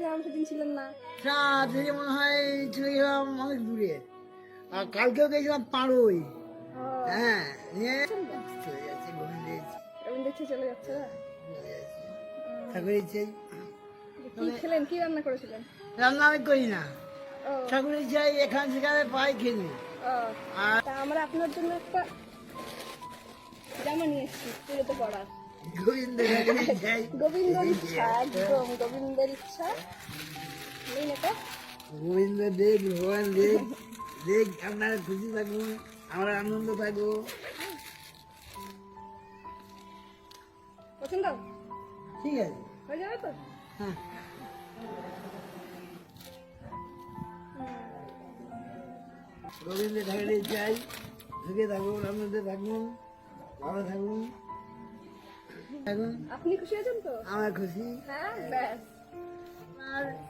গেছিলাম সেদিন ছিলেন না। না থেকে মনে হয় চলে গেলাম অনেক দূরে। আর কালকেও গেছিলাম পাড়ই। হ্যাঁ চলে যাচ্ছে গোবিন্দের ইচ্ছে, চলে যাচ্ছে না? চলে যাচ্ছে। ঠাকুরের ইচ্ছে। খেলেন কি রান্না করেছিলেন? রান্না আমি করি না। ঠাকুরের ইচ্ছাই এখান সেখানে পাই খেলি। আর আমরা আপনার জন্য একটা জামা নিয়ে এসেছি পুজোতে পড়ার গোবিন্দর ইচ্ছা একদম গোবিন্দর? গোবিন্দ দেখ ভগবান দেখ দেখ আপনারা খুশি থাকুন আমরা আনন্দ পছন্দ? ঠিক আছে। হয়ে যাবে তো? হ্যাঁ। গোবিন্দ ঠাকুরের চাই সুখে থাকুন আনন্দে থাকুন ভালো থাকুন। আপনি খুশি আছেন তো? আমার খুশি। হ্যাঁ ব্যাস।